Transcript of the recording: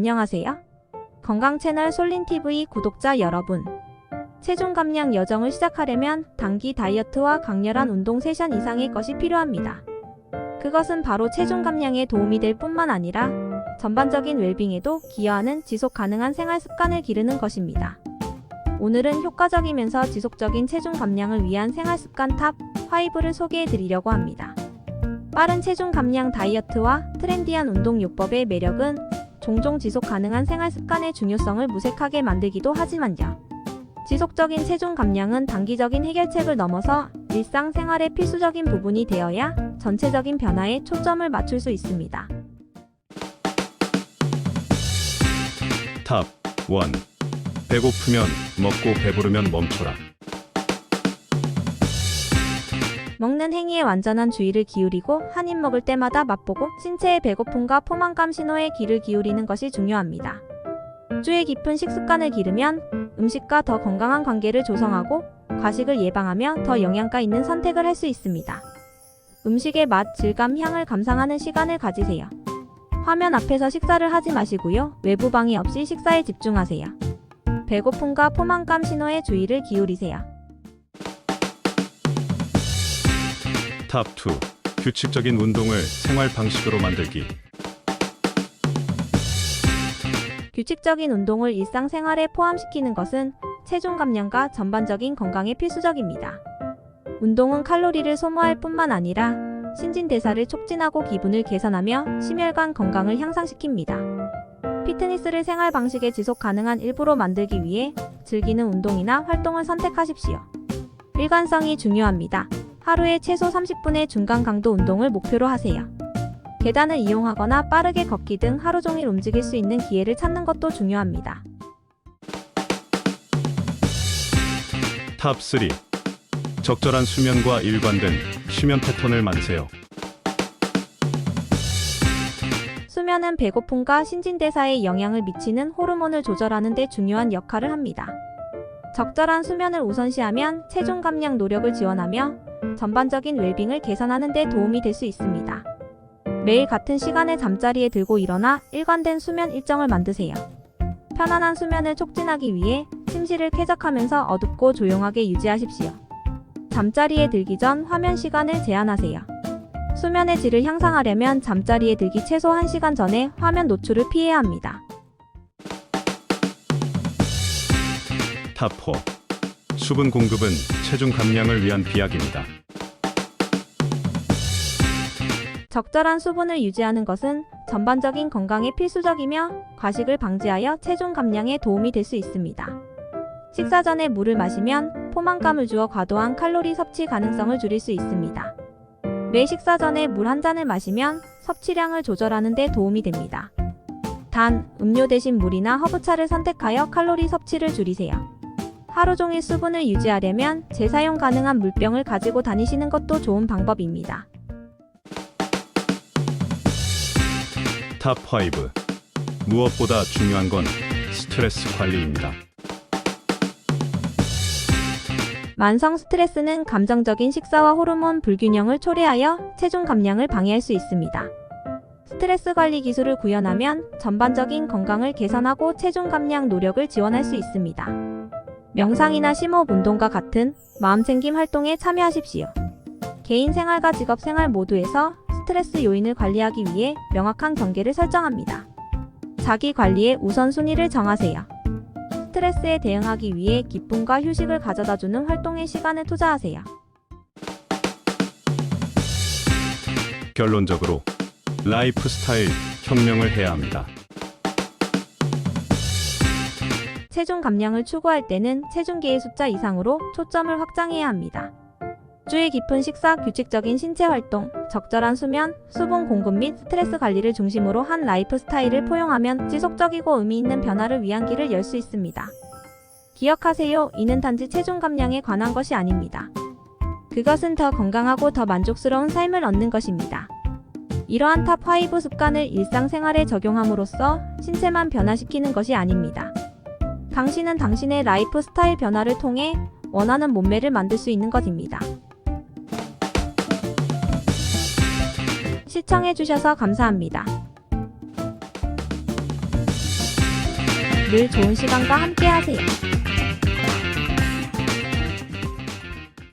안녕하세요. 건강 채널 솔린TV 구독자 여러분. 체중 감량 여정을 시작하려면 단기 다이어트와 강렬한 운동 세션 이상의 것이 필요합니다. 그것은 바로 체중 감량에 도움이 될 뿐만 아니라 전반적인 웰빙에도 기여하는 지속 가능한 생활 습관을 기르는 것입니다. 오늘은 효과적이면서 지속적인 체중 감량을 위한 생활 습관 탑 5를 소개해 드리려고 합니다. 빠른 체중 감량 다이어트와 트렌디한 운동 요법의 매력은 종종 지속 가능한 생활 습관의 중요성을 무색하게 만들기도 하지만요. 지속적인 체중 감량은 단기적인 해결책을 넘어서 일상 생활의 필수적인 부분이 되어야 전체적인 변화에 초점을 맞출 수 있습니다. 탑 1. 배고프면 먹고 배부르면 멈춰라. 먹는 행위에 완전한 주의를 기울이고 한 입 먹을 때마다 맛보고 신체의 배고픔과 포만감 신호에 귀를 기울이는 것이 중요합니다. 주의 깊은 식습관을 기르면 음식과 더 건강한 관계를 조성하고 과식을 예방하며 더 영양가 있는 선택을 할 수 있습니다. 음식의 맛, 질감, 향을 감상하는 시간을 가지세요. 화면 앞에서 식사를 하지 마시고요. 외부 방해 없이 식사에 집중하세요. 배고픔과 포만감 신호에 주의를 기울이세요. 탑 2. 규칙적인 운동을 생활 방식으로 만들기. 규칙적인 운동을 일상생활에 포함시키는 것은 체중 감량과 전반적인 건강에 필수적입니다. 운동은 칼로리를 소모할 뿐만 아니라 신진대사를 촉진하고 기분을 개선하며 심혈관 건강을 향상시킵니다. 피트니스를 생활 방식의 지속 가능한 일부로 만들기 위해 즐기는 운동이나 활동을 선택하십시오. 일관성이 중요합니다. 하루에 최소 30분의 중간 강도 운동을 목표로 하세요. 계단을 이용하거나 빠르게 걷기 등 하루 종일 움직일 수 있는 기회를 찾는 것도 중요합니다. 탑 3. 적절한 수면과 일관된 수면 패턴을 만세요. 수면은 배고픔과 신진대사에 영향을 미치는 호르몬을 조절하는 데 중요한 역할을 합니다. 적절한 수면을 우선시하면 체중 감량 노력을 지원하며 전반적인 웰빙을 개선하는 데 도움이 될 수 있습니다. 매일 같은 시간에 잠자리에 들고 일어나 일관된 수면 일정을 만드세요. 편안한 수면을 촉진하기 위해 침실을 쾌적하면서 어둡고 조용하게 유지하십시오. 잠자리에 들기 전 화면 시간을 제한하세요. 수면의 질을 향상하려면 잠자리에 들기 최소 1시간 전에 화면 노출을 피해야 합니다. 탑 4. 수분 공급은 체중 감량을 위한 비약입니다. 적절한 수분을 유지하는 것은 전반적인 건강에 필수적이며 과식을 방지하여 체중 감량에 도움이 될 수 있습니다. 식사 전에 물을 마시면 포만감을 주어 과도한 칼로리 섭취 가능성을 줄일 수 있습니다. 매 식사 전에 물 한 잔을 마시면 섭취량을 조절하는 데 도움이 됩니다. 단, 음료 대신 물이나 허브차를 선택하여 칼로리 섭취를 줄이세요. 하루 종일 수분을 유지하려면 재사용 가능한 물병을 가지고 다니시는 것도 좋은 방법입니다. 탑 5. 무엇보다 중요한 건 스트레스 관리입니다. 만성 스트레스는 감정적인 식사와 호르몬 불균형을 초래하여 체중 감량을 방해할 수 있습니다. 스트레스 관리 기술을 구현하면 전반적인 건강을 개선하고 체중 감량 노력을 지원할 수 있습니다. 명상이나 심호흡 운동과 같은 마음 챙김 활동에 참여하십시오. 개인 생활과 직업 생활 모두에서 스트레스 요인을 관리하기 위해 명확한 경계를 설정합니다. 자기 관리의 우선순위를 정하세요. 스트레스에 대응하기 위해 기쁨과 휴식을 가져다주는 활동에 시간을 투자하세요. 결론적으로 라이프 스타일 혁명을 해야 합니다. 체중 감량을 추구할 때는 체중계의 숫자 이상으로 초점을 확장해야 합니다. 주의 깊은 식사, 규칙적인 신체 활동, 적절한 수면, 수분 공급 및 스트레스 관리를 중심으로 한 라이프 스타일을 포용하면 지속적이고 의미 있는 변화를 위한 길을 열 수 있습니다. 기억하세요. 이는 단지 체중 감량에 관한 것이 아닙니다. 그것은 더 건강하고 더 만족스러운 삶을 얻는 것입니다. 이러한 탑5 습관을 일상생활에 적용함으로써 신체만 변화시키는 것이 아닙니다. 당신은 당신의 라이프 스타일 변화를 통해 원하는 몸매를 만들 수 있는 것입니다. 시청해주셔서 감사합니다. 늘 좋은 시간과 함께 하세요.